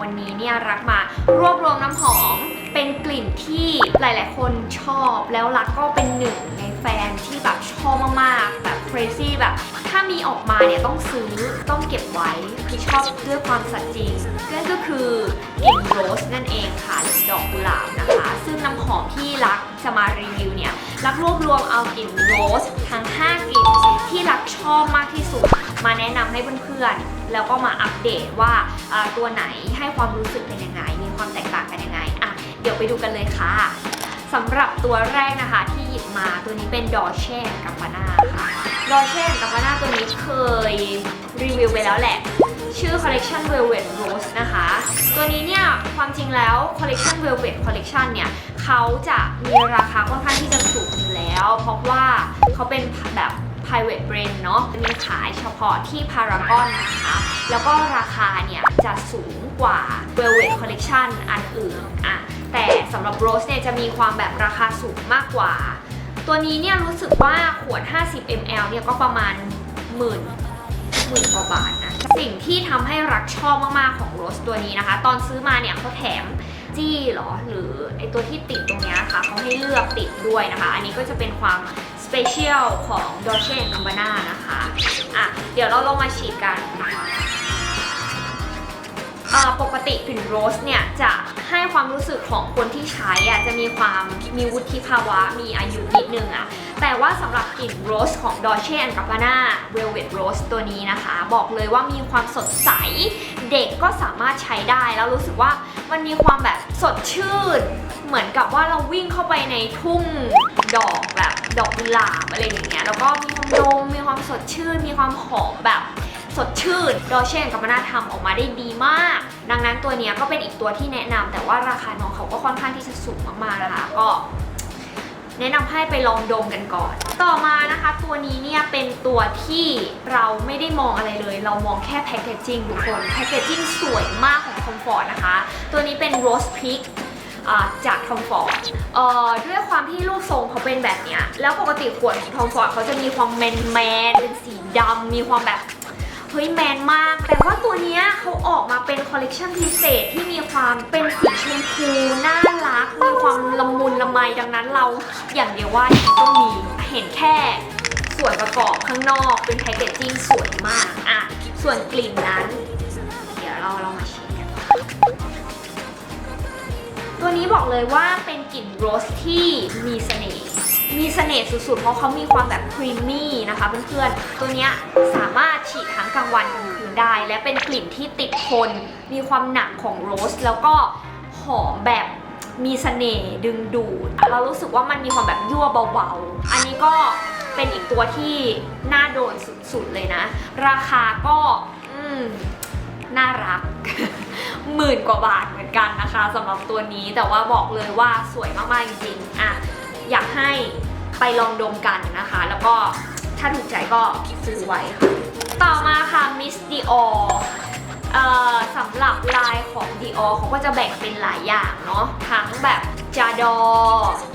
วันนี้เนี่ยรักมารวบรวมน้ำหอมเป็นกลิ่นที่หลาย ๆ คนชอบแล้วรักก็เป็นหนึ่งในแฟนที่แบบชอบมาก ๆ แบบ crazy แบบ ถ้ามีออกมาเนี่ยต้องซื้อต้องเก็บไว้คือชอบด้วยความสัตย์จริงนั่นก็คือกลิ่นโรสนั่นเองค่ะหรือดอกกุหลาบนะคะ ซึ่งน้ำหอมที่รักจะมารีวิวเนี่ยรักรวบรวมเอากลิ่นโรสทั้ง 5 กลิ่นที่รักชอบมากที่สุด มาแนะนำให้เพื่อน ๆ แล้วก็มาอัปเดตว่าตัวไหนให้ความรู้สึกเป็นยังไง มีความแตกต่างกันยังไงอะเดี๋ยวไปดูกันเลยค่ะสำหรับตัวแรกนะคะที่หยิบมาตัวนี้เป็นดอเช่กัมปานาค่ะดอเช่กัมปานาตัวนี้เคยรีวิวไปแล้วแหละ ชื่อ collection velvet rose นะคะ ตัวนี้เนี่ย ความจริงแล้ว collection velvet collection เนี่ยเขาจะมีราคาค่อนข้างที่จะสูงอยู่แล้ว เพราะว่าเขาเป็นแบบ private brand เนาะมีขายเฉพาะที่พารากอนนะคะ แล้วก็ราคาเนี่ยจะสูงกว่า velvet collection อันอื่นอะแต่สำหรับ rose เนี่ยจะมีความแบบราคาสูงมากกว่า ตัวนี้เนี่ยรู้สึกว่าขวด 50 ml เนี่ยก็ประมาณหมื่นหมื่นกว่าบาทนะ สิ่งที่ทำให้รักชอบมากๆของโรสตัวนี้นะคะ ตอนซื้อมาเนี่ยเขาแถมจี้เหรอ หรือไอตัวที่ติดตรงเนี้ยค่ะเขาให้เลือกติดด้วยนะคะ อันนี้ก็จะเป็นความ เปเชียลของ Dolce Gabbana นะคะ อะ เดี๋ยวเราลองมาฉีดกันอ่าปกติกลิ่นโรสเนี่ย จะให้ความรู้สึกของคนที่ใช้อะจะมีความมีวุฒิภาวะมีอายุนิดนึงอะ แต่ว่าสำหรับกลิ่นโรสของ Dolce Gabbana Velvet Rose ตัวนี้นะคะ บอกเลยว่ามีความสดใส เด็กก็สามารถใช้ได้แล้วรู้สึกว่ามันมีความแบบสดชื่น เหมือนกับว่าเราวิ่งเข้าไปในทุ่งดอกแบบ ดอกกุหลาบอะไรอย่างเงี้ยแล้วก็มีความดมมีความสดชื่น มีความหอมแบบสดชื่นดอเช่กับบนาทำออกมาได้ดีมาก ดังนั้นตัวเนี้ยก็เป็นอีกตัวที่แนะนำแต่ว่าราคาน้องเขาก็ค่อนข้างที่จะสูงมากๆนะคะก็แนะนำให้ไปลองดมกันก่อน ต่อมานะคะตัวนี้เนี่ยเป็นตัวที่เราไม่ได้มองอะไรเลย เรามองแค่แพคเกจจิ้งทุกคนแพคเกจจิ้งสวยมากของคอมฟอร์ตนะคะ ตัวนี้เป็นโรสพิก จากทอมฟอร์ดด้วยความที่รูปทรงเขาเป็นแบบเนี้ย แล้วปกติขวดของทอมฟอร์ดเขาจะมีความแมนแมนเป็นสีดำมีความแบบเฮ้ยแมนมาก แต่ว่าตัวเนี้ยเขาออกมาเป็นคอลเลกชันพิเศษที่มีความเป็นสีชมพูน่ารัก มีความละมุนละไมดังนั้นเราอย่างเดียวว่าต้องมีเห็นแค่ส่วนประกอบข้างนอกเป็นแพคเกจจิ้งสวยมากอะส่วนกลิ่นนั้น เดี๋ยวเราเรามาชิม ตัวนี้บอกเลยว่าเป็นกลิ่นโรสที่มีเสน่ห์ มีเสน่ห์สุดๆ เพราะเขามีความแบบครีมมี่นะคะเพื่อนๆ ตัวนี้สามารถฉีดทั้งกลางวันกลางคืนได้ และเป็นกลิ่นที่ติดทน มีความหนักของโรส แล้วก็หอมแบบมีเสน่ห์ดึงดูด เรารู้สึกว่ามันมีความแบบยั่วเบาๆ อันนี้ก็เป็นอีกตัวที่น่าโดนสุดๆเลยนะ ราคาก็น่ารัก หมื่นกว่าบาทเหมือนกันนะคะสำหรับตัวนี้แต่ว่าบอกเลยว่าสวยมากๆจริงๆอะอยากให้ไปลองดมกันนะคะ แล้วก็ถ้าถูกใจก็ซื้อไว้ค่ะต่อมาค่ะ Miss Dior เอ่อสำหรับลายของ Dior เขาก็จะแบ่งเป็นหลายอย่างเนาะทั้งแบบจาดอ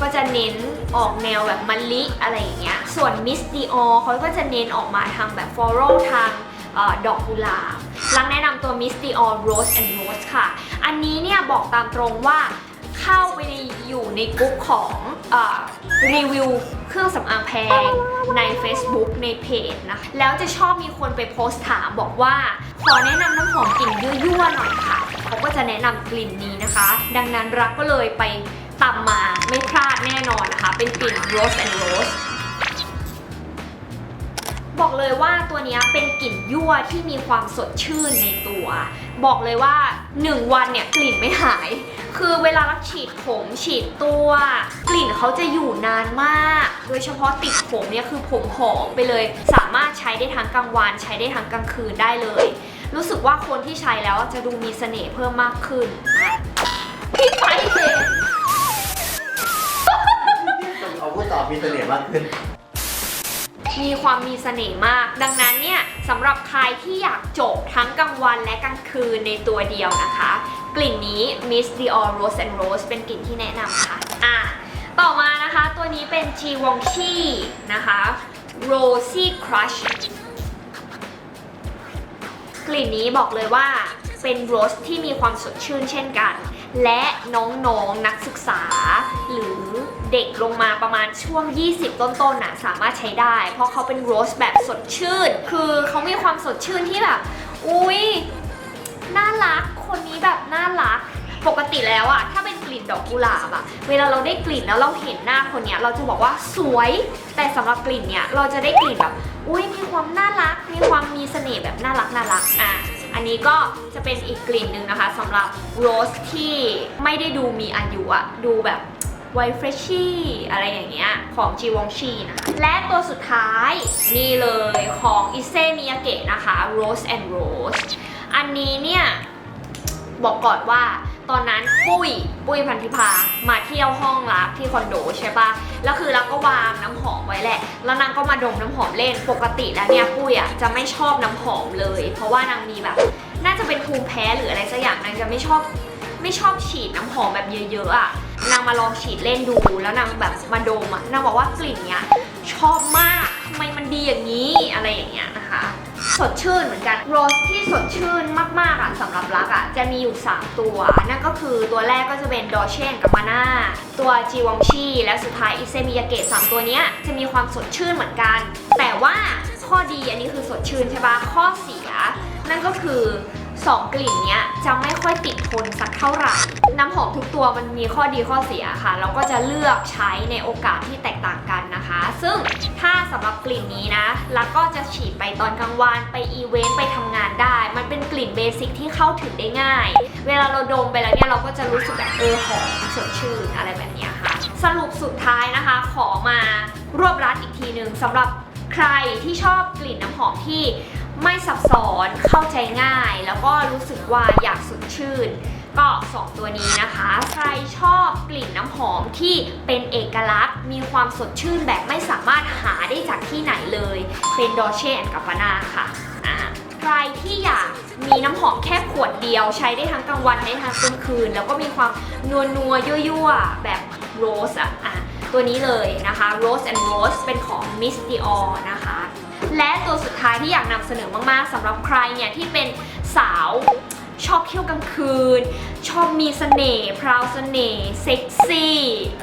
ก็จะเน้นออกแนวแบบมะลิอะไรอย่างเงี้ย ส่วน Miss Dior เขาก็จะเน้นออกมาทางแบบ floral ทางออดอกกุหลาบ รังแนะนำตัว Miss Dior Rose and Rose ค่ะ อันนี้เนี่ยบอกตามตรงว่าเข้าไปในอยู่ในกลุ่มของออรีวิวเครื่องสำอางแพงใน Facebook ในเพจนะ แล้วจะชอบมีคนไปโพสต์ถามบอกว่า ขอแนะนำน้ำหอมกลิ่นยั่วๆหน่อยค่ะ เขาก็จะแนะนำกลิ่นนี้นะคะ ดังนั้นรักก็เลยไปตามมาไม่พลาดแน่นอนนะคะ เป็นกลิ่น Rose and Rose บอกเลยว่าตัวเนี้ยเป็นกลิ่นยั่วที่มีความสดชื่นในตัว บอกเลยว่า 1 วันเนี่ยกลิ่นไม่หาย คือเวลาเราฉีดผมฉีดตัว กลิ่นเขาจะอยู่นานมาก โดยเฉพาะติดผมเนี่ยคือผมหอมไปเลย สามารถใช้ได้ทั้งกลางวัน ใช้ได้ทั้งกลางคืนได้เลย รู้สึกว่าคนที่ใช้แล้วจะดูมีเสน่ห์เพิ่มมากขึ้นนะพี่ไปเลยเอาพูดตอบมีเสน่ห์มากขึ้น มีความมีเสน่ห์มาก ดังนั้นเนี่ยสำหรับใครที่อยากจบทั้งกลางวันและกลางคืนในตัวเดียวนะคะ กลิ่นนี้ Miss Dior Rose and Rose เป็นกลิ่นที่แนะนำค่ะอะ ต่อมานะคะตัวนี้เป็น g w o n g c h i นะคะ Rosy Crush กลิ่นนี้บอกเลยว่าเป็นโรสที่มีความสดชื่นเช่นกัน และน้องๆนักศึกษาหรือ เด็กลงมาประมาณช่วง 20 ต้นๆน่ะสามารถใช้ได้ เพราะเขาเป็นโรสแบบสดชื่น คือเขามีความสดชื่นที่แบบ อุ้ยน่ารัก คนนี้แบบน่ารัก ปกติแล้วอะถ้าเป็นกลิ่นดอกกุหลาบอะเวลาเราได้กลิ่นแล้วเราเห็นหน้าคนเนี้ยเราจะบอกว่าสวย แต่สำหรับกลิ่นเนี้ยเราจะได้กลิ่นแบบ อุ้ยมีความน่ารัก มีความมีเสน่ห์แบบน่ารักน่ารักอะอันนี้ก็จะเป็นอีกกลิ่นหนึ่งนะคะสำหรับโรสที่ไม่ได้ดูมีอายุอะดูแบบ ไวเฟรชชี่อะไรอย่างเงี้ยของจีวองชีนะคะและตัวสุดท้ายนี่เลยของอิเซมิยาเกะนะคะ Rose and Rose อันนี้เนี่ย บอกก่อนว่าตอนนั้นปุ้ยปุ้ยพันธิพามาเที่ยวห้องรักที่คอนโดใช่ปะแล้วคือเราก็วางน้ำหอมไว้แหละ แล้วนางก็มาดมน้ำหอมเล่นปกติแล้วเนี่ยปุ้ยอะจะไม่ชอบน้ำหอมเลย เพราะว่านางมีแบบ น่าจะเป็นภูมิแพ้หรืออะไรสักอย่างนางจะไม่ชอบไม่ชอบฉีดน้ำหอมแบบเยอะๆอะ นางมาลองฉีดเล่นดูแล้วนางแบบมาดมอะนางบอกว่ากลิ่นเนี้ยชอบมากทำไมมันดีอย่างนี้อะไรอย่างเงี้ยนะคะ สดชื่นเหมือนกันโรสที่สดชื่นมากๆอะสำหรับรักอะจะมีอยู่ 3 ตัว นั่นก็คือตัวแรกก็จะเป็นดอเชนกับมาน่าตัวจีวองชีและสุดท้ายอิเซมิยาเกะสามตัวเนี้ยจะมีความสดชื่นเหมือนกัน แต่ว่าข้อดีอันนี้คือสดชื่นใช่ปะข้อเสีย นั่นก็คือ สองกลิ่นเนี้ยจะไม่ค่อยติดทนสักเท่าไหร่ น้ำหอมทุกตัวมันมีข้อดีข้อเสียค่ะ เราก็จะเลือกใช้ในโอกาสที่แตกต่างกันนะคะ ซึ่งถ้าสำหรับกลิ่นนี้นะ แล้วก็จะฉีดไปตอนกลางวันไปอีเวนต์ไปทำงานได้ มันเป็นกลิ่นเบสิกที่เข้าถึงได้ง่าย เวลาเราดมไปแล้วเนี่ยเราก็จะรู้สึกแบบเออหอมสดชื่นอะไรแบบเนี้ยค่ะ สรุปสุดท้ายนะคะ ขอมารวบรัดอีกทีหนึ่งสำหรับใครที่ชอบกลิ่นน้ำหอมที่ ไม่ซับซ้อนเข้าใจง่าย แล้วก็รู้สึกว่าอยากสดชื่น ก็ 2 ตัวนี้นะคะ ใครชอบกลิ่นน้ำหอมที่เป็นเอกลักษณ์ มีความสดชื่นแบบไม่สามารถหาได้จากที่ไหนเลย เป็นดอเช่แอนกัปานาค่ะใครที่อยากมีน้ำหอมแค่ขวดเดียวใช้ได้ทั้งกลางวันได้ทั้งกลางคืน แล้วก็มีความนัวนัวๆยั่วแบบโรสอะอะตัวนี้เลยนะคะ Rose and Rose เป็นของ Miss Dior นะคะ และตัวสุดท้ายที่อยากนำเสนอมากๆสำหรับใครเนี่ยที่เป็นสาวชอบเที่ยวกลางคืน ชอบมีเสน่ห์พราวเสน่ห์เซ็กซี่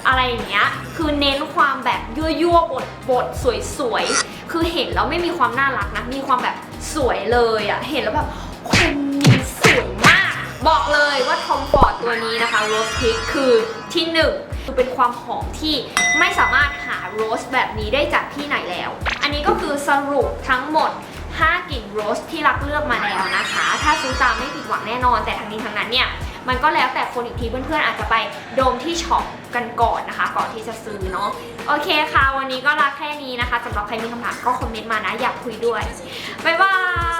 อะไรอย่างเงี้ย คือเน้นความแบบยั่วๆบดบดๆสวยๆคือเห็นแล้วไม่มีความน่ารักนะ มีความแบบสวยเลยอะเห็นแล้วแบบคนนี้สวยมาก บอกเลยว่าทอมฟอร์ดตัวนี้นะคะ Rose Pink คือที่หนึ่ง คือเป็นความหอมที่ไม่สามารถหาโรสแบบนี้ได้จากที่ไหนแล้ว อันนี้ก็คือสรุปทั้งหมด 5กลิ่นโรสที่รักเลือกมาแล้วนะคะ ถ้าซื้อตามไม่ผิดหวังแน่นอน แต่ทั้งนี้ทั้งนั้นเนี่ยมันก็แล้วแต่คนอีกทีเพื่อนๆอาจจะไปโดมที่ช็อปกันก่อนนะคะ ก่อนที่จะซื้อเนาะโอเคค่ะ วันนี้ก็รักแค่นี้นะคะสำหรับใครมีคำถามก็คอมเมนต์มานะอยากคุยด้วยบ๊ายบาย